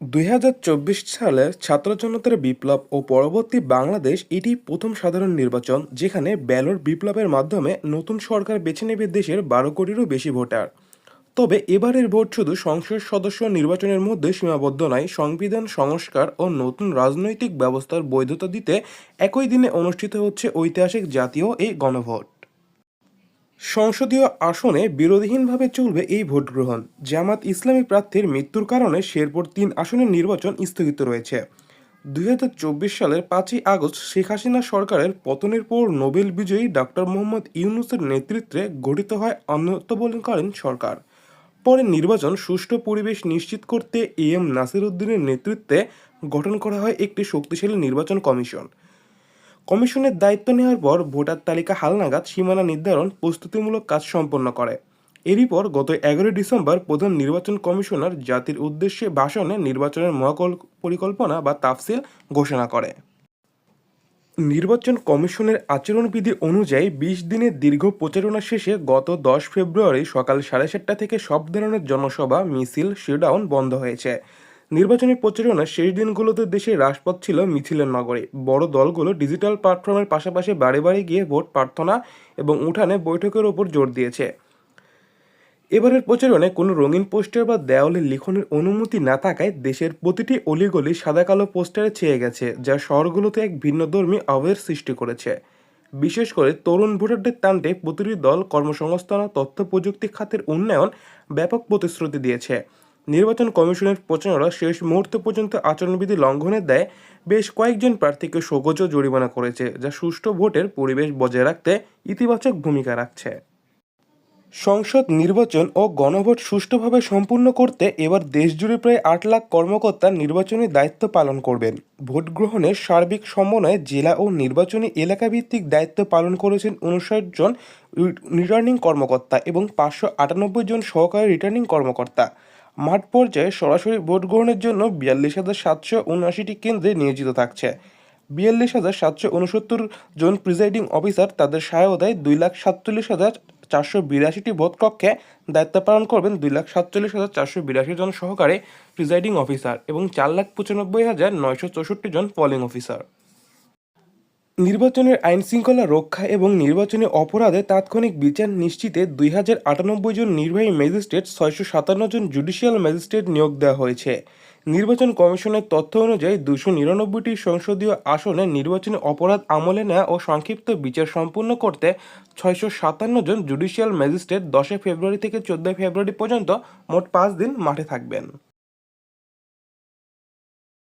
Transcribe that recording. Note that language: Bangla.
দুই হাজার চব্বিশ সালে ছাত্র জনতার বিপ্লব ও পরবর্তী বাংলাদেশ এটি প্রথম সাধারণ নির্বাচন, যেখানে ব্যালট বিপ্লবের মাধ্যমে নতুন সরকার বেছে নেবে দেশের বারো কোটিরও বেশি ভোটার। তবে এবারের ভোট শুধু সংসদ সদস্য নির্বাচনের মধ্যে সীমাবদ্ধ নয়, সংবিধান, সংস্কার ও নতুন রাজনৈতিক ব্যবস্থার বৈধতা দিতে একই দিনে অনুষ্ঠিত হচ্ছে ঐতিহাসিক জাতীয় এই গণভোট। সংসদীয় আসনে বিরোধীহীনভাবে চলবে এই ভোট গ্রহণ জামাত ইসলামী প্রার্থীর মৃত্যুর কারণে শেরপুর তিন আসনের নির্বাচন স্থগিত রয়েছে। দুই হাজার চব্বিশ সালের পাঁচই আগস্ট শেখ হাসিনা সরকারের পতনের পর নোবেল বিজয়ী ডক্টর মোহাম্মদ ইউনুসের নেতৃত্বে গঠিত হয় অন্তর্বর্তীকালীন সরকার। পরে নির্বাচন সুষ্ঠু পরিবেশ নিশ্চিত করতে এ এম নাসির উদ্দিনের নেতৃত্বে গঠন করা হয় একটি শক্তিশালী নির্বাচন কমিশন। কমিশনের দায়িত্ব নেওয়ার পর ভোটার তালিকা হালনাগাদ সীমানা নির্ধারণ প্রস্তুতিমূলক কাজ সম্পন্ন করে। এরই পর গত এগারোই ডিসেম্বর প্রধান নির্বাচন কমিশনার জাতির উদ্দেশ্যে ভাষণে নির্বাচনের মহাকল পরিকল্পনা বা তাফসিল ঘোষণা করে। নির্বাচন কমিশনের আচরণবিধি অনুযায়ী বিশ দিনের দীর্ঘ প্রচারণা শেষে গত দশ ফেব্রুয়ারি সকাল সাড়ে সাতটা থেকে সব ধরনের জনসভা, মিছিল শিডাউন বন্ধ হয়েছে। নির্বাচনী প্রচারণার শেষ দিনগুলোতে দেশে হ্রাসপথ ছিল মিছিলের নগরে। বড় দলগুলো ডিজিটাল প্ল্যাটফর্মের পাশাপাশি বাড়ি বাড়ি গিয়ে ভোট প্রার্থনা এবং উঠানে বৈঠকের ওপর জোর দিয়েছে। এবারের প্রচারণায় কোনো রঙিন পোস্টার বা দেওয়ালে লিখনের অনুমতি না থাকায় দেশের প্রতিটি অলিগলি সাদা কালো পোস্টারে ছেয়ে গেছে, যা শহরগুলোতে এক ভিন্নধর্মী আবহের সৃষ্টি করেছে। বিশেষ করে তরুণ ভোটারদের টানতে প্রতিটি দল কর্মসংস্থান ও তথ্য প্রযুক্তি খাতের উন্নয়ন ব্যাপক প্রতিশ্রুতি দিয়েছে। নির্বাচন কমিশনের প্রচারণা শেষ মুহূর্ত পর্যন্ত আচরণবিধি লঙ্ঘনের দেয় বেশ কয়েকজন প্রার্থীকে সগজ জরিমানা করেছে, যা সুষ্ঠু ভোটের পরিবেশ বজায় রাখতে ইতিবাচক ভূমিকা রাখছে। সংসদ নির্বাচন ও গণভোট সুষ্ঠুভাবে সম্পূর্ণ করতে এবার দেশজুড়ে প্রায় আট লাখ কর্মকর্তা নির্বাচনী দায়িত্ব পালন করবেন। ভোট গ্রহণের সার্বিক সমন্বয়ে জেলা ও নির্বাচনী এলাকাভিত্তিক দায়িত্ব পালন করেছেন উনষাট জন রিটার্নিং কর্মকর্তা এবং পাঁচশো আটানব্বই জন সহকারী রিটার্নিং কর্মকর্তা। মাঠ পর্যায়ে সরাসরি ভোট গ্রহণের জন্য বিয়াল্লিশ হাজার সাতশো উনআশিটি কেন্দ্রে নিয়োজিত থাকছে। বিয়াল্লিশ হাজার সাতশো উনসত্তর জন প্রিজাইডিং অফিসার তাদের সহায়তায় দুই লাখ সাতচল্লিশ হাজার চারশো বিরাশিটি ভোট কক্ষে দায়িত্ব পালন করবেন দুই লাখ সাতচল্লিশ হাজার চারশো বিরাশি জন সহকারে প্রিজাইডিং অফিসার এবং চার লাখ পঁচানব্বই হাজার নয়শো চৌষট্টি জন পোলিং অফিসার নির্বাচনের আইন শৃঙ্খলা রক্ষা এবং নির্বাচনী অপরাধে তাৎক্ষণিক বিচার নিশ্চিতে দুই হাজার আটানব্বই জন নির্বাহী ম্যাজিস্ট্রেট ছয়শো সাতান্ন জন জুডিশিয়াল ম্যাজিস্ট্রেট নিয়োগ দেওয়া হয়েছে। নির্বাচন কমিশনের তথ্য অনুযায়ী দুশো নিরানব্বইটি সংসদীয় আসনে নির্বাচনী অপরাধ আমলে নেওয়া ও সংক্ষিপ্ত বিচার সম্পূর্ণ করতে ছয়শো সাতান্ন জন জুডিশিয়াল ম্যাজিস্ট্রেট দশই ফেব্রুয়ারি থেকে চোদ্দই ফেব্রুয়ারি পর্যন্ত মোট পাঁচ দিন মাঠে থাকবেন।